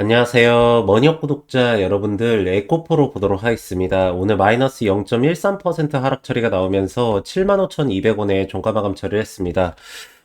안녕하세요. 머니업 구독자 여러분들, 에코프로 보도록 하겠습니다. 오늘 마이너스 0.13% 하락 처리가 나오면서 75,200원에 종가 마감 처리를 했습니다.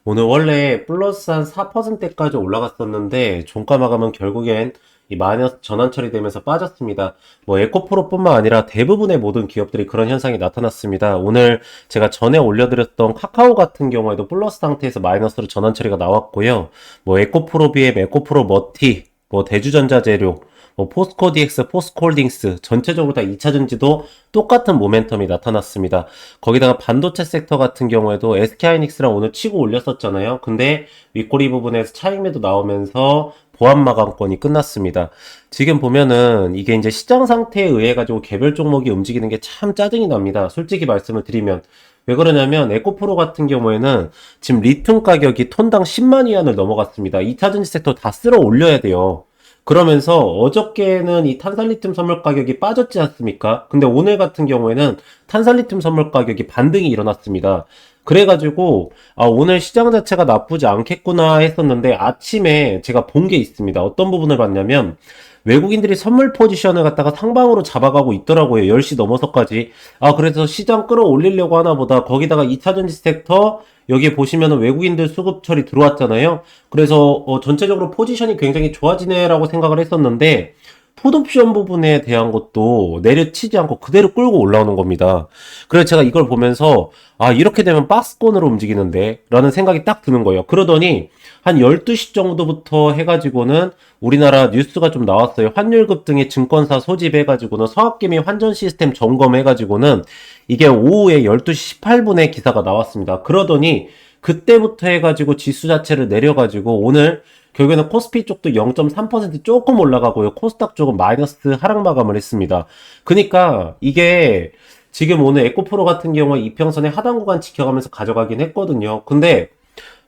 오늘 원래 플러스 한 4%까지 올라갔었는데, 종가 마감은 결국엔 이 마이너스 전환 처리되면서 빠졌습니다. 뭐 에코프로뿐만 아니라 대부분의 모든 기업들이 그런 현상이 나타났습니다. 오늘 제가 전에 올려드렸던 카카오 같은 경우에도 플러스 상태에서 마이너스로 전환 처리가 나왔고요. 뭐 에코프로 BM, 에코프로 머티, 뭐 대주전자재료, 뭐 포스코 DX, 포스코 홀딩스 전체적으로 다 2차전지도 똑같은 모멘텀이 나타났습니다. 거기다가 반도체 섹터 같은 경우에도 SK하이닉스랑 오늘 치고 올렸었잖아요. 근데 윗꼬리 부분에서 차익 매도 나오면서 보안 마감권이 끝났습니다. 지금 보면은 이게 이제 시장 상태에 의해 가지고 개별 종목이 움직이는 게 참 짜증이 납니다. 솔직히 말씀을 드리면 왜 그러냐면 에코프로 같은 경우에는 지금 리튬 가격이 톤당 10만 위안을 넘어갔습니다. 2차전지 섹터 다 쓸어 올려야 돼요. 그러면서 어저께는 이 탄산리튬 선물 가격이 빠졌지 않습니까? 근데 오늘 같은 경우에는 탄산리튬 선물 가격이 반등이 일어났습니다. 그래가지고 아, 오늘 시장 자체가 나쁘지 않겠구나 했었는데 아침에 제가 본 게 있습니다. 어떤 부분을 봤냐면 외국인들이 선물 포지션을 갖다가 상방으로 잡아가고 있더라고요. 10시 넘어서까지. 아, 그래서 시장 끌어올리려고 하나 보다. 거기다가 2차전지 섹터 여기 보시면은 외국인들 수급 처리 들어왔잖아요. 그래서 어, 전체적으로 포지션이 굉장히 좋아지네라고 생각을 했었는데 풋옵션 부분에 대한 것도 내려치지 않고 그대로 끌고 올라오는 겁니다. 그래서 제가 이걸 보면서 아 이렇게 되면 박스권으로 움직이는데 라는 생각이 딱 드는 거예요. 그러더니 한 12시 정도부터 해가지고는 우리나라 뉴스가 좀 나왔어요. 환율 급 등의 증권사 소집해가지고는 서학개미 환전 시스템 점검해가지고는 이게 오후에 12시 18분에 기사가 나왔습니다. 그러더니 그때부터 해가지고 지수 자체를 내려가지고 오늘 결국에는 코스피 쪽도 0.3% 조금 올라가고요. 코스닥 쪽은 마이너스 하락 마감을 했습니다. 그러니까 이게 지금 오늘 에코프로 같은 경우에 이평선의 하단 구간 지켜가면서 가져가긴 했거든요. 근데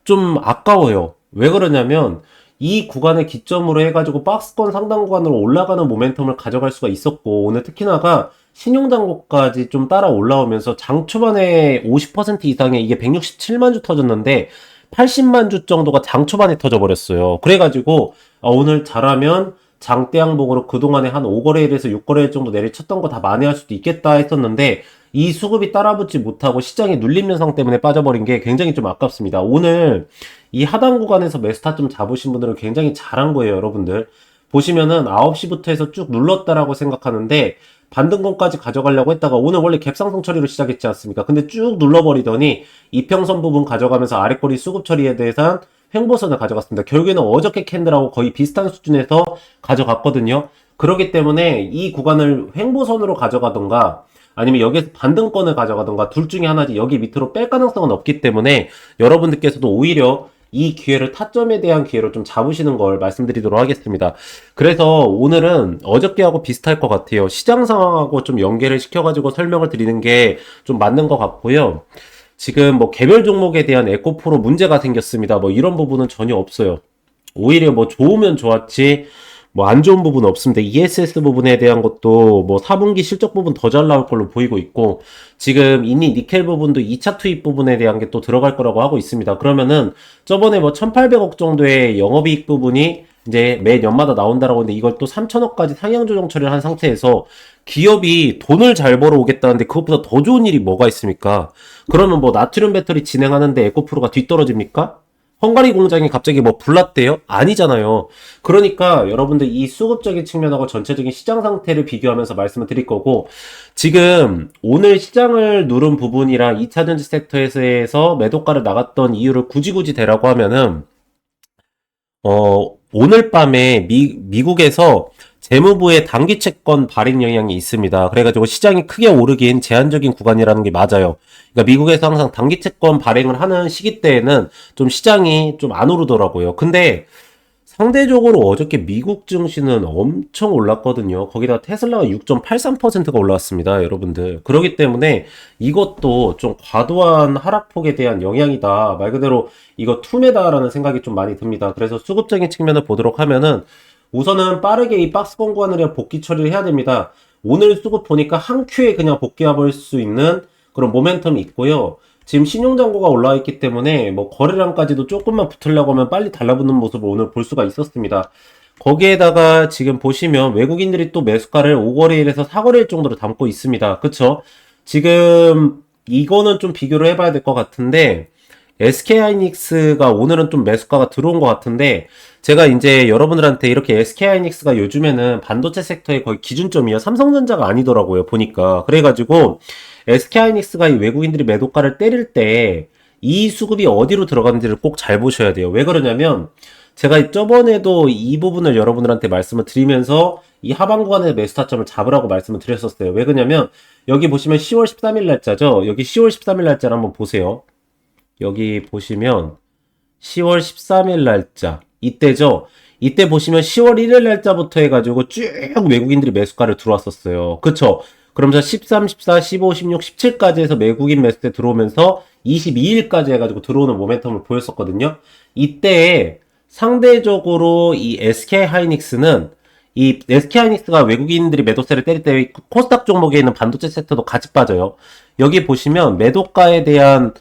좀 아까워요. 왜 그러냐면 이 구간을 기점으로 해가지고 박스권 상단 구간으로 올라가는 모멘텀을 가져갈 수가 있었고 오늘 특히나가 신용당국까지 좀 따라 올라오면서 장 초반에 50% 이상의 이게 167만 주 터졌는데 80만 주 정도가 장 초반에 터져버렸어요. 그래가지고 아, 오늘 잘하면 장대 항목으로 그동안에 한 5거래일에서 6거래일 정도 내리쳤던 거 다 만회할 수도 있겠다 했었는데 이 수급이 따라붙지 못하고 시장의 눌림 현상 때문에 빠져버린 게 굉장히 좀 아깝습니다. 오늘 이 하단 구간에서 메스타 좀 잡으신 분들은 굉장히 잘한 거예요, 여러분들. 보시면은 9시부터 해서 쭉 눌렀다라고 생각하는데 반등권까지 가져가려고 했다가 오늘 원래 갭상승 처리로 시작했지 않습니까? 근데 쭉 눌러버리더니 이평선 부분 가져가면서 아래꼬리 수급 처리에 대해서 횡보선을 가져갔습니다. 결국에는 어저께 캔들하고 거의 비슷한 수준에서 가져갔거든요. 그렇기 때문에 이 구간을 횡보선으로 가져가던가 아니면 여기에서 반등권을 가져가던가 둘 중에 하나지 여기 밑으로 뺄 가능성은 없기 때문에 여러분들께서도 오히려 이 기회를 타점에 대한 기회로 좀 잡으시는 걸 말씀드리도록 하겠습니다. 그래서 오늘은 어저께하고 비슷할 것 같아요. 시장 상황하고 좀 연계를 시켜가지고 설명을 드리는 게 좀 맞는 것 같고요. 지금 뭐 개별 종목에 대한 에코프로 문제가 생겼습니다. 뭐 이런 부분은 전혀 없어요. 오히려 뭐 좋으면 좋았지 뭐 안 좋은 부분 없습니다. ESS 부분에 대한 것도 뭐 4분기 실적 부분 더 잘 나올 걸로 보이고 있고 지금 이니 니켈 부분도 2차 투입 부분에 대한 게 또 들어갈 거라고 하고 있습니다. 그러면은 저번에 뭐 1,800억 정도의 영업이익 부분이 이제 매 년마다 나온다라고 했는데 이걸 또 3천억까지 상향 조정 처리를 한 상태에서 기업이 돈을 잘 벌어오겠다는데 그것보다 더 좋은 일이 뭐가 있습니까? 그러면 뭐 나트륨 배터리 진행하는데 에코프로가 뒤떨어집니까? 헝가리 공장이 갑자기 뭐 불났대요? 아니잖아요. 그러니까 여러분들 이 수급적인 측면하고 전체적인 시장 상태를 비교하면서 말씀을 드릴 거고 지금 오늘 시장을 누른 부분이랑 2차전지 섹터에서 매도가를 나갔던 이유를 굳이 굳이 대라고 하면은 어 오늘 밤에 미, 미국에서 재무부의 단기 채권 발행 영향이 있습니다. 그래가지고 시장이 크게 오르긴 제한적인 구간이라는 게 맞아요. 그러니까 미국에서 항상 단기 채권 발행을 하는 시기 때에는 좀 시장이 좀 안 오르더라고요. 근데 상대적으로 어저께 미국 증시는 엄청 올랐거든요. 거기다 테슬라가 6.83%가 올랐습니다, 여러분들. 그렇기 때문에 이것도 좀 과도한 하락폭에 대한 영향이다. 말 그대로 이거 투매다라는 생각이 좀 많이 듭니다. 그래서 수급적인 측면을 보도록 하면은 우선은 빠르게 이 박스 공구하느라 복귀 처리를 해야 됩니다. 오늘 수급 보니까 한 큐에 그냥 복귀해볼 수 있는 그런 모멘텀이 있고요. 지금 신용장고가 올라와 있기 때문에 뭐 거래량까지도 조금만 붙으려고 하면 빨리 달라붙는 모습을 오늘 볼 수가 있었습니다. 거기에다가 지금 보시면 외국인들이 또 매수가를 5거래일에서 4거래일 정도로 담고 있습니다. 그쵸? 지금 이거는 좀 비교를 해봐야 될 것 같은데 SK하이닉스가 오늘은 좀 매수가가 들어온 것 같은데 제가 이제 여러분들한테 이렇게 SK하이닉스가 요즘에는 반도체 섹터의 거의 기준점이요. 삼성전자가 아니더라고요 보니까. 그래가지고 SK하이닉스가 이 외국인들이 매도가를 때릴 때 이 수급이 어디로 들어가는지를 꼭 잘 보셔야 돼요. 왜 그러냐면 제가 저번에도 이 부분을 여러분들한테 말씀을 드리면서 이 하방 구간의 매수 타점을 잡으라고 말씀을 드렸었어요. 왜 그러냐면 여기 보시면 10월 13일 날짜죠? 여기 10월 13일 날짜를 한번 보세요 여기 보시면 10월 13일 날짜 이때죠. 이때 보시면 10월 1일 날짜부터 해가지고 쭉 외국인들이 매수가를 들어왔었어요. 그쵸? 그러면서 13, 14, 15, 16, 17까지 해서 외국인 매수세 들어오면서 22일까지 해가지고 들어오는 모멘텀을 보였었거든요. 이때 상대적으로 이 SK 하이닉스는 이 SK 하이닉스가 외국인들이 매도세를 때릴 때 코스닥 종목에 있는 반도체 섹터도 같이 빠져요. 여기 보시면 매도가에 대한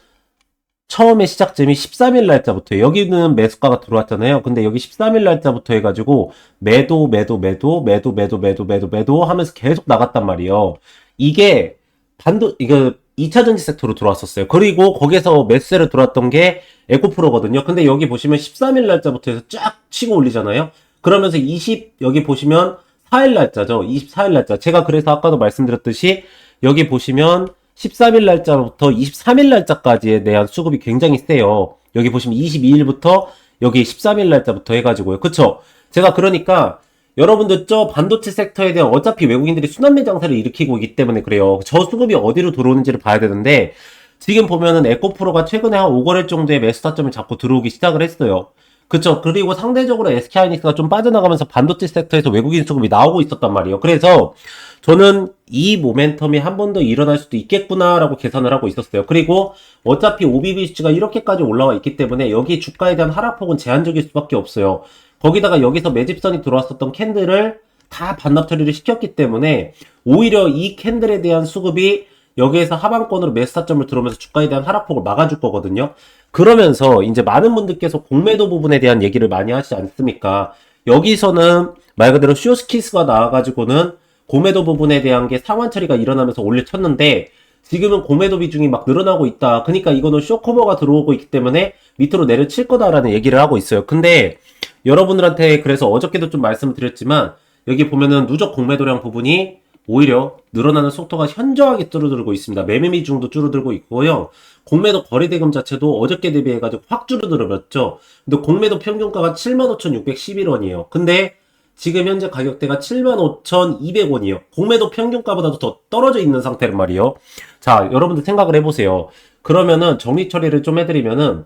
처음에 시작점이 13일 날짜부터 여기는 매수가가 들어왔잖아요. 근데 여기 13일 날짜부터 해가지고 매도 매도 매도 매도 매도 매도 매도 매도 하면서 계속 나갔단 말이에요. 이게 반도 이거 2차 전지 섹터로 들어왔었어요. 그리고 거기서 매수세를 들어왔던 게 에코프로거든요. 근데 여기 보시면 13일 날짜부터 해서 쫙 치고 올리잖아요. 그러면서 20 여기 보시면 4일 날짜죠. 24일 날짜. 제가 그래서 아까도 말씀드렸듯이 여기 보시면 13일 날짜부터 23일 날짜까지에 대한 수급이 굉장히 세요. 여기 보시면 22일부터 여기 13일 날짜부터 해가지고요. 그쵸? 제가 그러니까 여러분들 저 반도체 섹터에 대한 어차피 외국인들이 순환매 장사를 일으키고 있기 때문에 그래요. 저 수급이 어디로 들어오는지를 봐야 되는데 지금 보면은 에코프로가 최근에 한 5거래 정도의 매수 타점을 잡고 들어오기 시작을 했어요. 그쵸. 그리고 상대적으로 SK하이닉스가 좀 빠져나가면서 반도체 섹터에서 외국인 수급이 나오고 있었단 말이에요. 그래서 저는 이 모멘텀이 한 번 더 일어날 수도 있겠구나라고 계산을 하고 있었어요. 그리고 어차피 OBBC가 이렇게까지 올라와 있기 때문에 여기 주가에 대한 하락폭은 제한적일 수밖에 없어요. 거기다가 여기서 매집선이 들어왔었던 캔들을 다 반납 처리를 시켰기 때문에 오히려 이 캔들에 대한 수급이 여기에서 하방권으로 매수타점을 들어오면서 주가에 대한 하락폭을 막아줄 거거든요. 그러면서 이제 많은 분들께서 공매도 부분에 대한 얘기를 많이 하시지 않습니까? 여기서는 말 그대로 쇼스키스가 나와가지고는 공매도 부분에 대한 게 상환 처리가 일어나면서 올려쳤는데 지금은 공매도 비중이 막 늘어나고 있다. 그러니까 이거는 쇼커버가 들어오고 있기 때문에 밑으로 내려칠 거다라는 얘기를 하고 있어요. 근데 여러분들한테 그래서 어저께도 좀 말씀을 드렸지만 여기 보면은 누적 공매도량 부분이 오히려 늘어나는 속도가 현저하게 줄어들고 있습니다. 매매 비중도 줄어들고 있고요. 공매도 거래 대금 자체도 어저께 대비해가지고 확 줄어들었죠. 근데 공매도 평균가가 75,611원이에요. 근데 지금 현재 가격대가 75,200원이에요. 공매도 평균가보다도 더 떨어져 있는 상태란 말이에요. 자, 여러분들 생각을 해보세요. 그러면은 정리 처리를 좀 해드리면은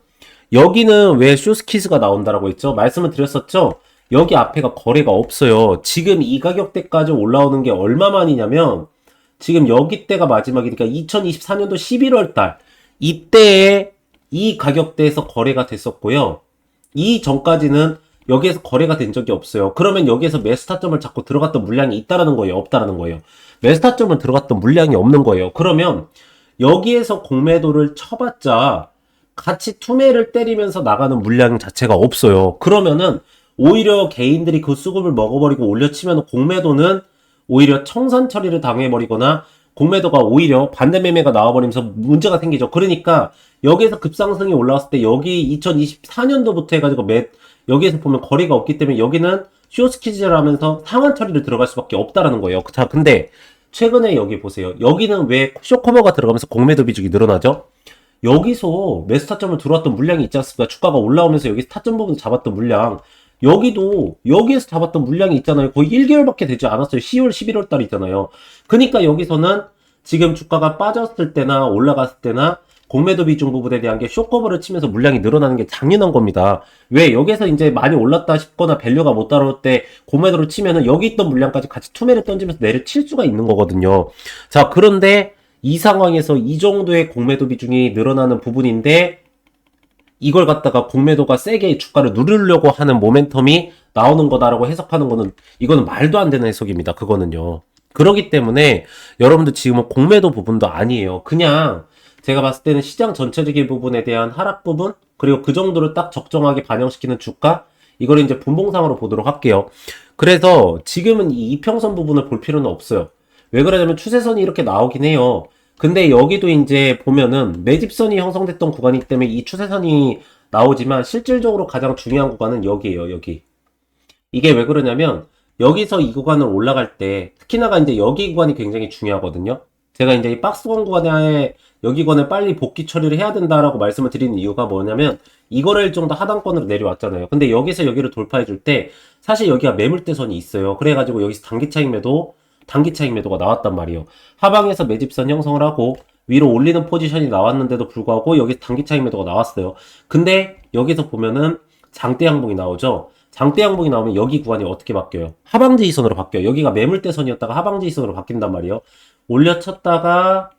여기는 왜 쇼스키스가 나온다라고 했죠? 말씀을 드렸었죠? 여기 앞에가 거래가 없어요. 지금 이 가격대까지 올라오는 게 얼마만이냐면 지금 여기 때가 마지막이니까 2024년도 11월 달 이때에 이 가격대에서 거래가 됐었고요. 이 전까지는 여기에서 거래가 된 적이 없어요. 그러면 여기에서 매수타점을 잡고 들어갔던 물량이 있다라는 거예요? 없다라는 거예요? 매수타점을 들어갔던 물량이 없는 거예요. 그러면 여기에서 공매도를 쳐봤자 같이 투매를 때리면서 나가는 물량 자체가 없어요. 그러면은 오히려 개인들이 그 수급을 먹어버리고 올려치면 공매도는 오히려 청산 처리를 당해버리거나 공매도가 오히려 반대 매매가 나와버리면서 문제가 생기죠. 그러니까 여기에서 급상승이 올라왔을 때 여기 2024년도부터 해가지고 매, 여기에서 보면 거리가 없기 때문에 여기는 쇼스키즈라면서 상한 처리를 들어갈 수밖에 없다라는 거예요. 자, 근데 최근에 여기 보세요. 여기는 왜 쇼커버가 들어가면서 공매도 비중이 늘어나죠? 여기서 매수 타점을 들어왔던 물량이 있지 않습니까? 주가가 올라오면서 여기서 타점 부분 잡았던 물량. 여기도 여기에서 잡았던 물량이 있잖아요. 거의 1개월밖에 되지 않았어요. 10월, 11월 달이잖아요. 그러니까 여기서는 지금 주가가 빠졌을 때나 올라갔을 때나 공매도 비중 부분에 대한 게 쇼커버를 치면서 물량이 늘어나는 게 당연한 겁니다. 왜 여기서 이제 많이 올랐다 싶거나 밸류가 못 따라올 때 공매도를 치면은 여기 있던 물량까지 같이 투매를 던지면서 내려칠 수가 있는 거거든요. 자, 그런데 이 상황에서 이 정도의 공매도 비중이 늘어나는 부분인데 이걸 갖다가 공매도가 세게 주가를 누르려고 하는 모멘텀이 나오는 거다라고 해석하는 거는 이거는 말도 안 되는 해석입니다. 그거는요. 그러기 때문에 여러분들 지금은 공매도 부분도 아니에요. 그냥 제가 봤을 때는 시장 전체적인 부분에 대한 하락 부분 그리고 그 정도를 딱 적정하게 반영시키는 주가 이걸 이제 분봉상으로 보도록 할게요. 그래서 지금은 이 이평선 부분을 볼 필요는 없어요. 왜 그러냐면 추세선이 이렇게 나오긴 해요. 근데 여기도 이제 보면은 매집선이 형성됐던 구간이기 때문에 이 추세선이 나오지만 실질적으로 가장 중요한 구간은 여기에요, 여기. 이게 왜 그러냐면 여기서 이 구간을 올라갈 때 특히나가 이제 여기 구간이 굉장히 중요하거든요. 제가 이제 이 박스권 구간에 여기 구간에 빨리 복귀 처리를 해야 된다라고 말씀을 드리는 이유가 뭐냐면 이거를 정도 하단권으로 내려왔잖아요. 근데 여기서 여기를 돌파해 줄 때 사실 여기가 매물대선이 있어요. 그래가지고 여기서 단기 차익 매도, 단기 차익 매도가 나왔단 말이에요. 하방에서 매집선 형성을 하고 위로 올리는 포지션이 나왔는데도 불구하고 여기 단기 차익 매도가 나왔어요. 근데 여기서 보면은 장대 양봉이 나오죠. 장대 양봉이 나오면 여기 구간이 어떻게 바뀌어요? 하방지지선으로 바뀌어요. 여기가 매물대선이었다가 하방지지선으로 바뀐단 말이에요. 올려쳤다가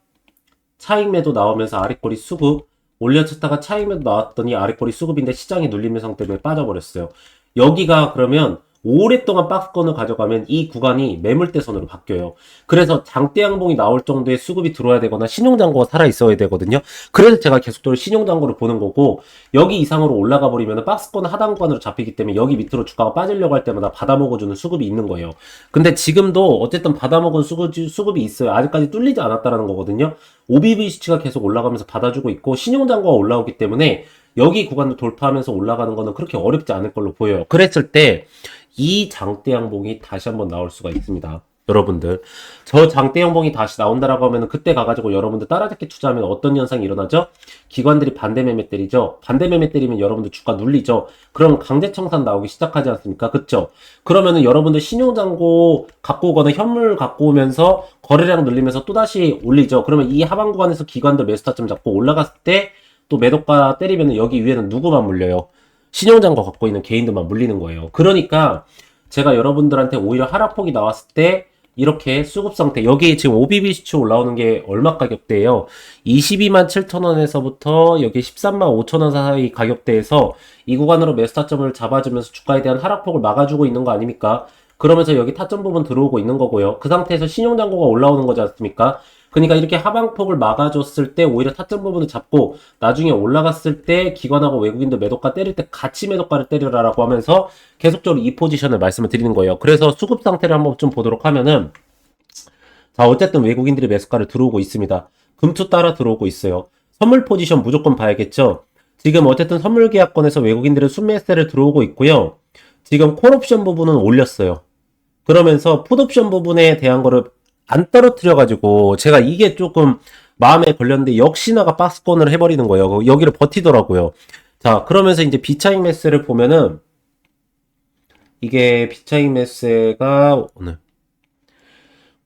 차익 매도 나오면서 아랫꼬리 수급 올려쳤다가 차익 매도 나왔더니 아랫꼬리 수급인데 시장이 현상 때문에 빠져버렸어요. 여기가 그러면 오랫동안 박스권을 가져가면 이 구간이 매물대선으로 바뀌어요. 그래서 장대 양봉이 나올 정도의 수급이 들어와야 되거나 신용장고가 살아 있어야 되거든요. 그래서 제가 계속적으로 신용장고를 보는 거고 여기 이상으로 올라가 버리면 박스권 하단권으로 잡히기 때문에 여기 밑으로 주가가 빠지려고 할 때마다 받아먹어주는 수급이 있는 거예요. 근데 지금도 어쨌든 받아먹은 수급이, 수급이 있어요. 아직까지 뚫리지 않았다라는 거거든요. OBVC가 계속 올라가면서 받아주고 있고 신용장고가 올라오기 때문에 여기 구간을 돌파하면서 올라가는 거는 그렇게 어렵지 않을 걸로 보여요. 그랬을 때 이 장대 양봉이 다시 한번 나올 수가 있습니다. 여러분들 저 장대 양봉이 다시 나온다라고 하면 그때 가가지고 여러분들 따라잡기 투자하면 어떤 현상이 일어나죠? 기관들이 반대 매매 때리죠. 반대 매매 때리면 여러분들 주가 눌리죠. 그럼 강제 청산 나오기 시작하지 않습니까? 그쵸? 그러면은 여러분들 신용장고 갖고 오거나 현물 갖고 오면서 거래량 늘리면서 또다시 올리죠. 그러면 이 하방 구간에서 기관들 매수 타점 잡고 올라갔을 때 또 매도가 때리면 여기 위에는 누구만 물려요? 신용장고 갖고 있는 개인들만 물리는 거예요. 그러니까 제가 여러분들한테 오히려 하락폭이 나왔을 때 이렇게 수급 상태 여기 지금 OBB 시추 올라오는 게 얼마 가격대예요? 22만 7천 원에서부터 여기 13만 5천 원 사이 가격대에서 이 구간으로 매수 타점을 잡아주면서 주가에 대한 하락폭을 막아주고 있는 거 아닙니까? 그러면서 여기 타점 부분 들어오고 있는 거고요. 그 상태에서 신용장고가 올라오는 거지 않습니까? 그러니까 이렇게 하방폭을 막아줬을 때 오히려 타점 부분을 잡고 나중에 올라갔을 때 기관하고 외국인들 매도가 때릴 때 같이 매도가를 때려라라고 하면서 계속적으로 이 포지션을 말씀을 드리는 거예요. 그래서 수급 상태를 한번 좀 보도록 하면은 자 어쨌든 외국인들이 매수가를 들어오고 있습니다. 금투 따라 들어오고 있어요. 선물 포지션 무조건 봐야겠죠. 지금 어쨌든 선물 계약권에서 외국인들은 순매세를 들어오고 있고요. 지금 콜옵션 부분은 올렸어요. 그러면서 풋옵션 부분에 대한 거를 안 떨어뜨려가지고 제가 이게 조금 마음에 걸렸는데 역시나가 박스권을 해버리는 거예요. 여기를 버티더라고요. 자, 그러면서 이제 비차익 매스를 보면은 이게 비차익 매스가 오늘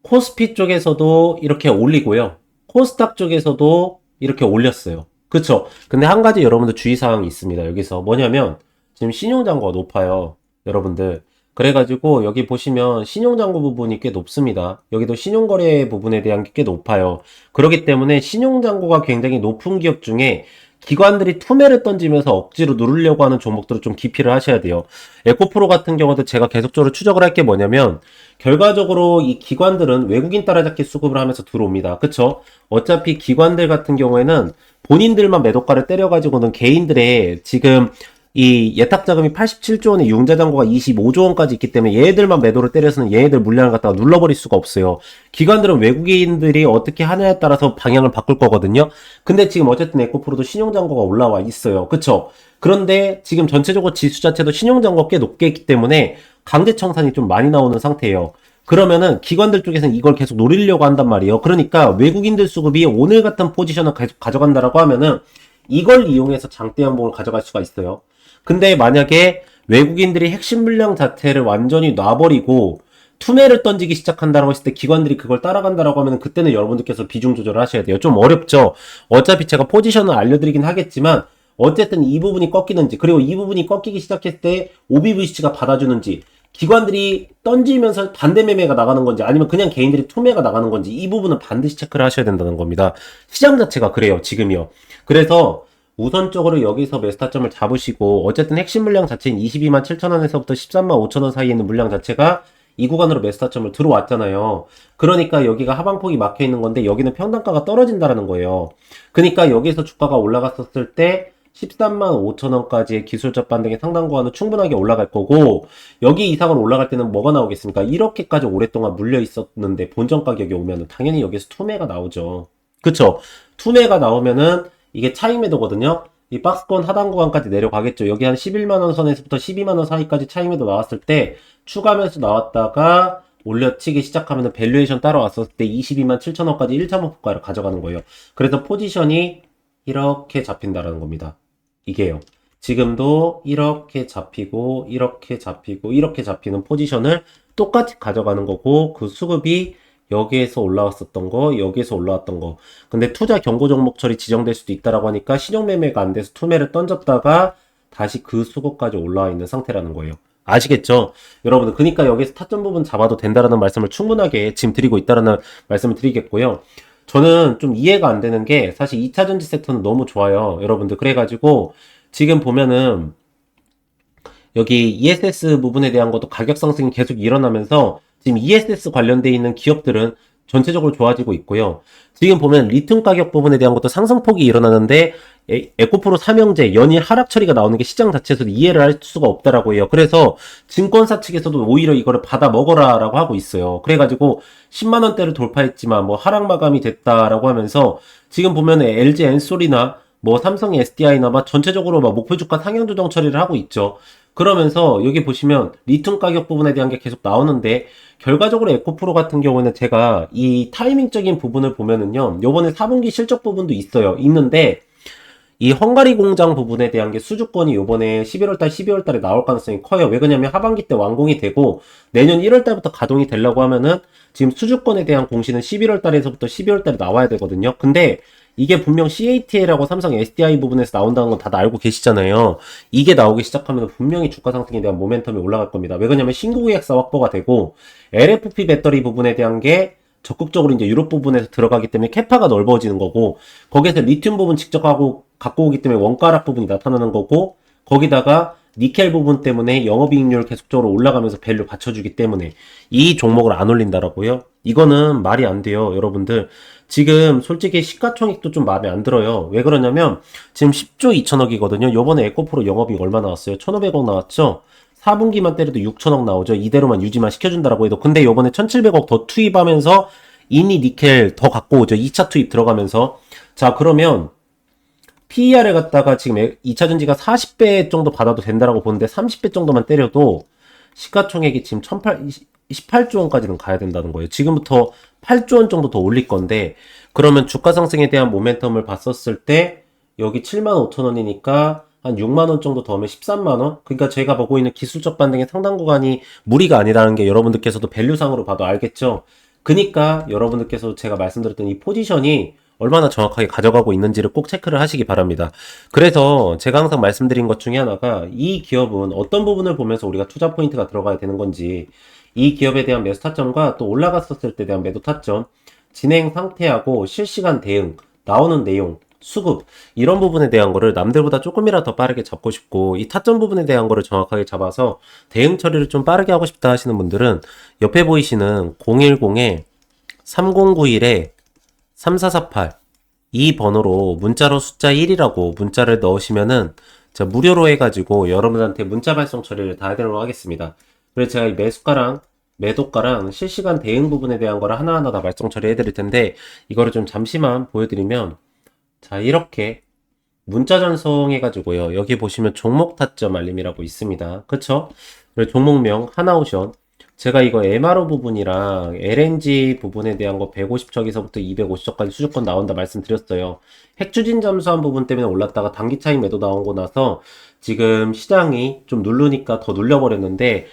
코스피 쪽에서도 이렇게 올리고요. 코스닥 쪽에서도 이렇게 올렸어요. 그쵸? 근데 한 가지 여러분들 주의사항이 있습니다. 여기서 뭐냐면 지금 신용장고가 높아요. 여러분들. 그래가지고 여기 보시면 신용장고 부분이 꽤 높습니다. 여기도 신용거래 부분에 대한 게 꽤 높아요. 그렇기 때문에 신용장고가 굉장히 높은 기업 중에 기관들이 투매를 던지면서 억지로 누르려고 하는 종목들을 좀 기피를 하셔야 돼요. 에코프로 같은 경우도 제가 계속적으로 추적을 할 게 뭐냐면 결과적으로 이 기관들은 외국인 따라잡기 수급을 하면서 들어옵니다. 그쵸? 어차피 기관들 같은 경우에는 본인들만 매도가를 때려가지고는 개인들의 지금 이 예탁 자금이 87조 원에 융자 잔고가 25조 원까지 있기 때문에 얘네들만 매도를 때려서는 얘네들 물량을 갖다가 눌러버릴 수가 없어요. 기관들은 외국인들이 어떻게 하냐에 따라서 방향을 바꿀 거거든요. 근데 지금 어쨌든 에코프로도 신용 잔고가 올라와 있어요. 그쵸? 그런데 지금 전체적으로 지수 자체도 신용 잔고가 꽤 높게 있기 때문에 강제 청산이 좀 많이 나오는 상태예요. 그러면은 기관들 쪽에서는 이걸 계속 노리려고 한단 말이에요. 그러니까 외국인들 수급이 오늘 같은 포지션을 계속 가져간다라고 하면은 이걸 이용해서 장대 연봉을 가져갈 수가 있어요. 근데 만약에 외국인들이 핵심 물량 자체를 완전히 놔버리고 투매를 던지기 시작한다고 했을 때 기관들이 그걸 따라간다라고 하면 그때는 여러분들께서 비중 조절을 하셔야 돼요. 좀 어렵죠. 어차피 제가 포지션을 알려드리긴 하겠지만 어쨌든 이 부분이 꺾이는지 그리고 이 부분이 꺾이기 시작했을 때 OBVC가 받아주는지 기관들이 던지면서 반대 매매가 나가는 건지 아니면 그냥 개인들이 투매가 나가는 건지 이 부분은 반드시 체크를 하셔야 된다는 겁니다. 시장 자체가 그래요. 지금이요. 그래서 우선적으로 여기서 메스타점을 잡으시고 어쨌든 핵심 물량 자체인 22만 7천원에서부터 13만 5천원 사이에 있는 물량 자체가 이 구간으로 메스타점을 들어왔잖아요. 그러니까 여기가 하방폭이 막혀 있는 건데 여기는 평단가가 떨어진다라는 거예요. 그러니까 여기서 주가가 올라갔었을 때 13만 5천원까지의 기술적 반등의 상당 구간은 충분하게 올라갈 거고 여기 이상으로 올라갈 때는 뭐가 나오겠습니까? 이렇게까지 오랫동안 물려 있었는데 본전 가격이 오면은 당연히 여기서 투매가 나오죠. 그쵸? 투매가 나오면은 이게 차익 매도거든요. 이 박스권 하단 구간까지 내려가겠죠. 여기 한 11만원 선에서부터 12만원 사이까지 차익 매도 나왔을 때 추가 매수 나왔다가 올려치기 시작하면 밸류에이션 따라왔었을 때 22만 7천원까지 1.5 포가를 가져가는 거예요. 그래서 포지션이 이렇게 잡힌다라는 겁니다. 이게요. 지금도 이렇게 잡히고 이렇게 잡히고 이렇게 잡히는 포지션을 똑같이 가져가는 거고 그 수급이 여기에서 올라왔었던 거, 여기에서 올라왔던 거. 근데 투자 경고 종목 처리 지정될 수도 있다라고 하니까 신용 매매가 안 돼서 투매를 던졌다가 다시 그 수급까지 올라와 있는 상태라는 거예요. 아시겠죠? 여러분들, 그러니까 여기서 타점 부분 잡아도 된다라는 말씀을 충분하게 지금 드리고 있다라는 말씀을 드리겠고요. 저는 좀 이해가 안 되는 게 사실 2차 전지 섹터는 너무 좋아요. 여러분들. 그래 가지고 지금 보면은 여기 ESS 부분에 대한 것도 가격 상승이 계속 일어나면서 지금 ESS 관련돼 있는 기업들은 전체적으로 좋아지고 있고요. 지금 보면 리튬 가격 부분에 대한 것도 상승폭이 일어나는데 에, 에코프로 삼형제 연일 하락 처리가 나오는 게 시장 자체에서도 이해를 할 수가 없다라고 해요. 그래서 증권사 측에서도 오히려 이거를 받아 먹어라라고 하고 있어요. 그래가지고 10만 원대를 돌파했지만 뭐 하락 마감이 됐다라고 하면서 지금 보면 LG 엔솔이나 뭐 삼성 SDI나 막 전체적으로 막 목표 주가 상향 조정 처리를 하고 있죠. 그러면서 여기 보시면 리튬 가격 부분에 대한 게 계속 나오는데 결과적으로 에코프로 같은 경우에는 제가 이 타이밍적인 부분을 보면은요. 요번에 4분기 실적 부분도 있어요. 있는데 이 헝가리 공장 부분에 대한 게 수주권이 요번에 11월달, 12월달에 나올 가능성이 커요. 왜 그러냐면 하반기 때 완공이 되고 내년 1월달부터 가동이 되려고 하면은 지금 수주권에 대한 공시는 11월달에서부터 12월달에 나와야 되거든요. 근데 이게 분명 CATL하고 삼성 SDI 부분에서 나온다는 건 다들 알고 계시잖아요. 이게 나오기 시작하면 분명히 주가 상승에 대한 모멘텀이 올라갈 겁니다. 왜 그러냐면 신고 계약사 확보가 되고 LFP 배터리 부분에 대한 게 적극적으로 이제 유럽 부분에서 들어가기 때문에 캐파가 넓어지는 거고 거기에서 리튬 부분 직접 하고 갖고 오기 때문에 원가락 부분이 나타나는 거고 거기다가 니켈 부분 때문에 영업이익률 계속적으로 올라가면서 밸류 받쳐주기 때문에 이 종목을 안 올린다라고요? 이거는 말이 안 돼요, 여러분들. 지금 솔직히 시가총액도 좀 마음에 안 들어요. 왜 그러냐면 지금 10조 2천억이거든요. 요번에 에코프로 영업이익 얼마 나왔어요? 1,500억 나왔죠? 4분기만 때려도 6천억 나오죠. 이대로만 유지만 시켜준다라고 해도. 근데 요번에 1,700억 더 투입하면서 이니 니켈 더 갖고 오죠. 2차 투입 들어가면서. 자, 그러면 PER을 갖다가 지금 2차 전지가 40배 정도 받아도 된다라고 보는데 30배 정도만 때려도 시가총액이 지금 1 18조 원까지는 가야 된다는 거예요. 지금부터 8조 원 정도 더 올릴 건데 그러면 주가 상승에 대한 모멘텀을 봤었을 때 여기 7만 5천 원이니까 한 6만 원 정도 더 하면 13만 원? 그러니까 제가 보고 있는 기술적 반등의 상당 구간이 무리가 아니라는 게 여러분들께서도 밸류상으로 봐도 알겠죠? 그니까 여러분들께서 제가 말씀드렸던 이 포지션이 얼마나 정확하게 가져가고 있는지를 꼭 체크를 하시기 바랍니다. 그래서 제가 항상 말씀드린 것 중에 하나가 이 기업은 어떤 부분을 보면서 우리가 투자 포인트가 들어가야 되는 건지 이 기업에 대한 매수 타점과 또 올라갔었을 때 대한 매도 타점, 진행 상태하고 실시간 대응, 나오는 내용, 수급 이런 부분에 대한 거를 남들보다 조금이라도 더 빠르게 잡고 싶고 이 타점 부분에 대한 거를 정확하게 잡아서 대응 처리를 좀 빠르게 하고 싶다 하시는 분들은 옆에 보이시는 010에 3091에 3448 이 번호로 문자로 숫자 1이라고 문자를 넣으시면은 자 무료로 해가지고 여러분한테 문자 발송 처리를 다 해드리도록 하겠습니다. 그래서 제가 이 매수가랑 매도가랑 실시간 대응 부분에 대한 거를 하나하나 다 발송 처리해 드릴 텐데 이거를 좀 잠시만 보여드리면 자 이렇게 문자 전송해 가지고요. 여기 보시면 종목 타점 알림이라고 있습니다. 그쵸? 종목명 하나오션 제가 이거 MRO 부분이랑 LNG 부분에 대한 거 150척에서부터 250척까지 수주권 나온다 말씀드렸어요. 핵추진 잠수한 부분 때문에 올랐다가 단기 차익 매도 나오고 나서 지금 시장이 좀 누르니까 더 눌려버렸는데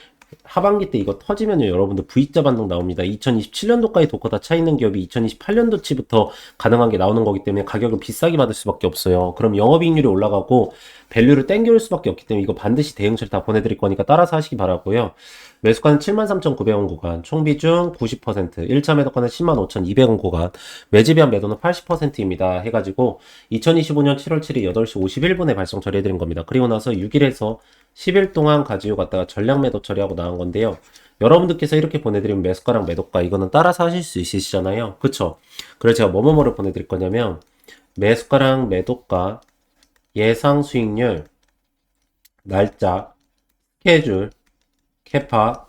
하반기 때 이거 터지면요 여러분들 V자 반등 나옵니다 2027년도까지 도커 다 차 있는 기업이 2028년도 치부터 가능한 게 나오는 거기 때문에 가격을 비싸게 받을 수밖에 없어요 그럼 영업이익률이 올라가고 밸류를 땡겨올 수밖에 없기 때문에 이거 반드시 대응처리 다 보내드릴 거니까 따라서 하시기 바라고요 매수가는 73,900원 구간, 총비중 90%, 1차 매도가는 105,200원 구간, 매집비한 매도는 80%입니다. 해가지고 2025년 7월 7일 8시 51분에 발송 처리해드린 겁니다. 그리고 나서 6일에서 10일 동안 가지고 갔다가 전량 매도 처리하고 나온 건데요. 여러분들께서 이렇게 보내드리면 매수가랑 매도가 이거는 따라서 하실 수 있으시잖아요. 그쵸? 그래서 제가 뭐뭐뭐를 보내드릴 거냐면 매수가랑 매도가 예상 수익률, 날짜, 스케줄, 캐파,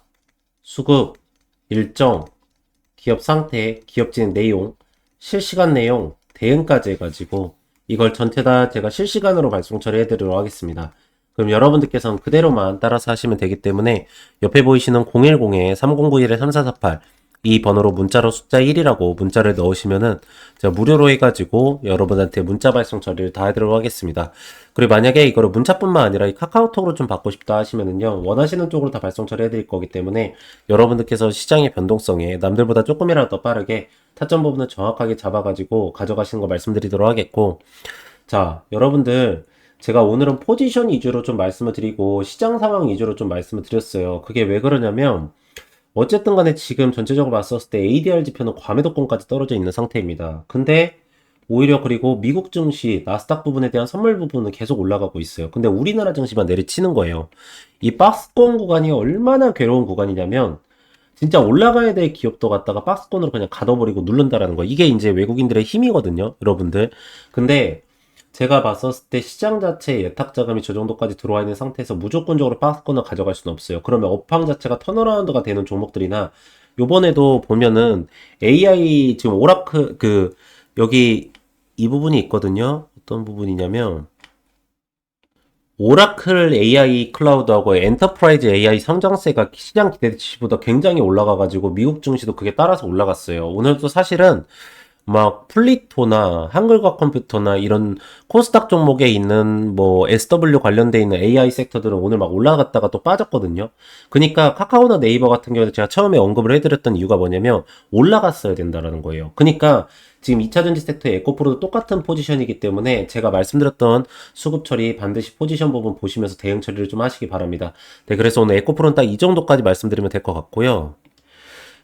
수급, 일정, 기업 상태, 기업 진행 내용, 실시간 내용, 대응까지 해가지고 이걸 전체 다 제가 실시간으로 발송 처리해 드리도록 하겠습니다. 그럼 여러분들께서는 그대로만 따라서 하시면 되기 때문에 옆에 보이시는 010-3091-3448 이 번호로 문자로 숫자 1이라고 문자를 넣으시면은 제가 무료로 해가지고 여러분한테 문자 발송 처리를 다 해드리도록 하겠습니다. 그리고 만약에 이거를 문자뿐만 아니라 이 카카오톡으로 좀 받고 싶다 하시면은요 원하시는 쪽으로 다 발송 처리해드릴 거기 때문에 여러분들께서 시장의 변동성에 남들보다 조금이라도 더 빠르게 타점 부분을 정확하게 잡아가지고 가져가시는 거 말씀드리도록 하겠고 자 여러분들 제가 오늘은 포지션 위주로 좀 말씀을 드리고 시장 상황 위주로 좀 말씀을 드렸어요. 그게 왜 그러냐면 어쨌든 간에 지금 전체적으로 봤었을 때 ADR 지표는 과매도권까지 떨어져 있는 상태입니다. 근데 오히려 그리고 미국 증시, 나스닥 부분에 대한 선물 부분은 계속 올라가고 있어요. 근데 우리나라 증시만 내리치는 거예요. 이 박스권 구간이 얼마나 괴로운 구간이냐면 진짜 올라가야 될 기업도 갖다가 박스권으로 그냥 가둬버리고 누른다라는 거. 이게 이제 외국인들의 힘이거든요, 여러분들. 근데 제가 봤었을 때 시장 자체에 예탁 자금이 저 정도까지 들어와 있는 상태에서 무조건적으로 박스권을 가져갈 수는 없어요. 그러면 업황 자체가 턴어라운드가 되는 종목들이나 요번에도 보면은 AI 지금 오라크 그 여기 이 부분이 있거든요. 어떤 부분이냐면 오라클 AI 클라우드하고 엔터프라이즈 AI 성장세가 시장 기대치보다 굉장히 올라가가지고 미국 증시도 그게 따라서 올라갔어요. 오늘도 사실은 막 플리토나 한글과 컴퓨터나 이런 코스닥 종목에 있는 뭐 SW 관련돼 있는 AI 섹터들은 오늘 막 올라갔다가 또 빠졌거든요. 그러니까 카카오나 네이버 같은 경우는 제가 처음에 언급을 해드렸던 이유가 뭐냐면 올라갔어야 된다라는 거예요. 그러니까 지금 2차전지 섹터의 에코프로도 똑같은 포지션이기 때문에 제가 말씀드렸던 수급 처리 반드시 포지션 부분 보시면서 대응 처리를 좀 하시기 바랍니다. 네, 그래서 오늘 에코프로는 딱 이 정도까지 말씀드리면 될 것 같고요.